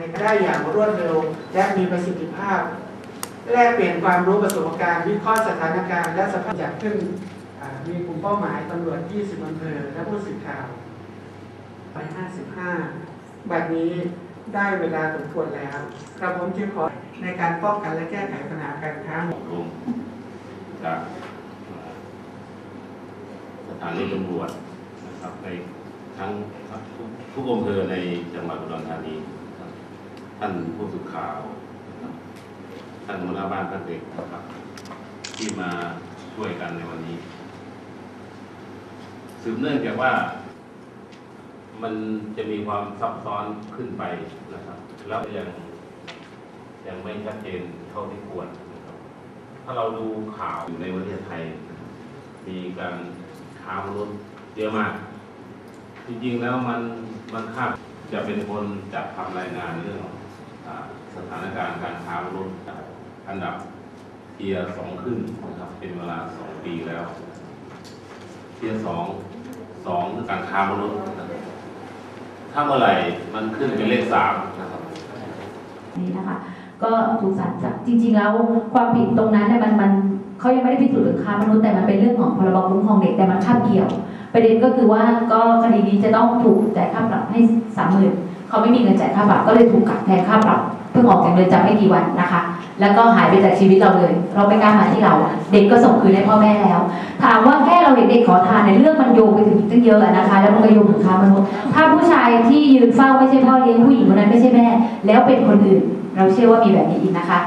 ในการได้อย่างรวดเร็ว และมีประสิทธิภาพ แลกเปลี่ยนความรู้ประสบการณ์วิเคราะห์สถานการณ์และสภาพจากขึ้นมีกลุ่มเป้าหมายตำรวจ 20อำเภอและผู้สื่อข่าวไป55 บัดนี้ได้เวลาสมควรแล้วกระผมจึงขอในการป้องกันและแก้ไขปัญหาการค้ามนุษย์รวมจากสถานีตำรวจนะครับในทั้งทุกอำเภอในจังหวัดอุดรธานี ท่านผู้สื่อข่าวท่านหัวหน้าบ้านท่านเด็กนะครับ ที่มาช่วยกันในวันนี้ สืบเนื่องจากว่า มันจะมีความซับซ้อนขึ้นไปนะครับ แล้วยังยังไม่ชัดเจนเท่าที่ควรนะครับ ถ้าเราดูข่าวอยู่ในประเทศไทย มีการค้ามนุษย์เยอะมาก จริงๆแล้วมันมันคาดจะเป็นคนจัดทำรายงานเรื่องอ สถานการณ์การค้ามนุษย์อันดับเทียสองขึ้นนะครับเป็นเวลาสองปีแล้วเทียสองสองคือการค้ามนุษย์ถ้าเมื่อไหร่มันขึ้นเป็นเลขสามนะครับนี้นะคะ ก็ถูกศาลจับจริง ๆ แล้วความผิดตรงนั้นเนี่ยมันมันเขายังไม่ได้พิสูจน์ถึงค้ามนุษย์แต่มันเป็นเรื่องของพรบคุ้มครองเด็กแต่มันคาบเกี่ยว ประเด็นก็คือว่าก็คดีนี้จะต้องถูกจ่ายค่าปรับให้สามหมื่น เขาไม่มีเงินจ่ายค่าปรับก็เลยถูกกักแทนค่าปรับเพิ่งออกจากเรือนจำไม่กี่วันนะคะ แล้วก็หายไปจากชีวิตเราเลย เราไม่กล้ามาที่เรา เด็กก็ส่งคืนให้พ่อแม่แล้ว ถามว่าแค่เราเห็นเด็กขอทานในเรื่องมันโยงไปถึงอีกตั้งเยอะนะคะ แล้วมันก็โยงถึงค้ามนุษย์ถ้าผู้ชายที่ยืนเฝ้าไม่ใช่พ่อเลี้ยงผู้หญิงคนนั้นไม่ใช่แม่ แล้วเป็นคนอื่น เราเชื่อว่ามีแบบนี้อีกนะคะ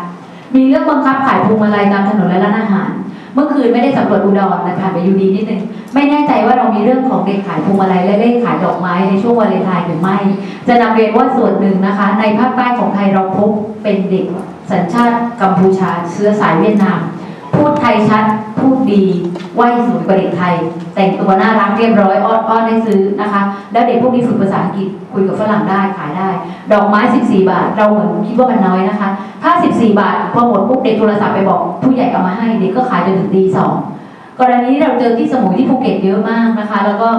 มีเรื่องบังคับขายพวงมาลัยตามถนนและร้านอาหาร เมื่อคืนไม่ได้สำรวจอุดรนะคะไปยูดีนิดนึงไม่แน่ใจว่า มีเรื่องของเด็กขายพวงมาลัยและเลขขายดอกไม้ในช่วงวาเลนไทน์หรือไม่ จะนำเรียนว่าส่วนหนึ่งนะคะ ในภาคใต้ของไทยเราพบเป็นเด็กสัญชาติกัมพูชาเชื้อสายเวียดนาม พูดไทยชัด พูดดีไหวสวยกว่าเด็กไทย แต่งตัวน่ารักเรียบร้อยอ้อนอ้อนได้ซื้อนะคะ แล้วเด็กพวกนี้ฝึกภาษาอังกฤษคุยกับฝรั่งได้ขายได้ ดอกไม้ 14 บาท เราเหมือนคิดว่ามันน้อยนะคะ ถ้า 14 บาทพอหมดปุ๊บเด็กโทรศัพท์ไปบอกผู้ใหญ่เอามาให้เด็กก็ขายจนถึงตีสอง กรณีที่เราเจอที่สมุยที่ภูเก็ตเยอะมากนะคะ แล้วก็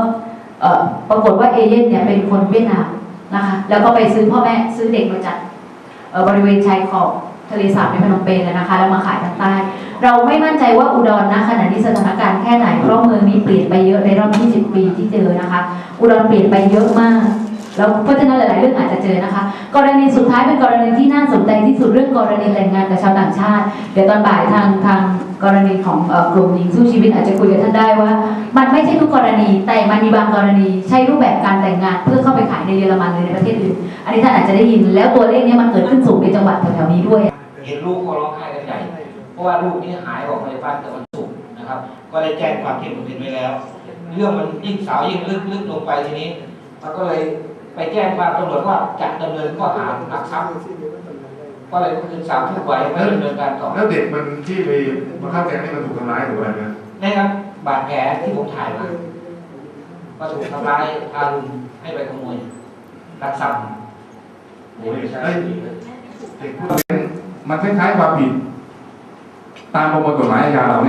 ปรากฏว่าเอเย่นเนี่ยเป็นคนเวียดนามนะคะแล้วก็ไปซื้อพ่อแม่ซื้อเด็กมาจากบริเวณชายขอบทะเลสาบในพนมเปญนะคะแล้วมาขายทางใต้ เราไม่มั่นใจว่าอุดรนะขณะนี้สถานการณ์แค่ไหนเพราะเมืองนี้เปลี่ยนไปเยอะในรอบ 20 ปีที่เจอนะคะ อุดรเปลี่ยนไปเยอะมากแล้วเพราะฉะนั้นหลาย ๆ เรื่องอาจจะเจอนะคะ กรณีสุดท้ายเป็นกรณีที่น่าสนใจที่สุดเรื่องกรณีแต่งงานกับชาวต่างชาติ เดี๋ยวตอนบ่ายทางทาง กรณีของกลุ่มหญิงสู้ชีวิตอาจจะคุยกับท่านได้ว่า มันไม่ใช่ทุกกรณี แต่มันมีบางกรณีใช้รูปแบบการแต่งงาน เพื่อเข้าไปขายในเยอรมันหรือในประเทศอื่น อันนี้ท่านอาจจะได้ยิน แล้วตัวเลขนี้มันเกิดขึ้นสูงในจังหวัดแถวๆนี้ด้วย เห็นลูกก็ร้องไห้กันใหญ่ เพราะว่าลูกนี้หายออกมาจากบ้านแต่วันศุกร์นะครับ ก็ได้แจ้งความที่โรงเรียนไว้แล้ว เรื่องมันยิ่งสาวยิ่งลึกลึกลงไปทีนี้ มันก็เลยไปแจ้งความตำรวจว่าจะดำเนินข้อหารักทรัพย์ ก็เลยคืนสามทุกไว้ไม่ดำเนินการต่อแล้วเด็กมันที่ไปมาเข้าแก๊งนี่มันถูกทำร้ายหรืออะไรนะนี่ครับบาดแผลที่ผมถ่ายมาก็ถูกทำร้ายทารุณให้ไปขโมยรักทรัพย์โอ้ยเอ้ยเด็กพูดมันคล้ายๆความผิด ตามประมวลกฎหมายอาญาเรา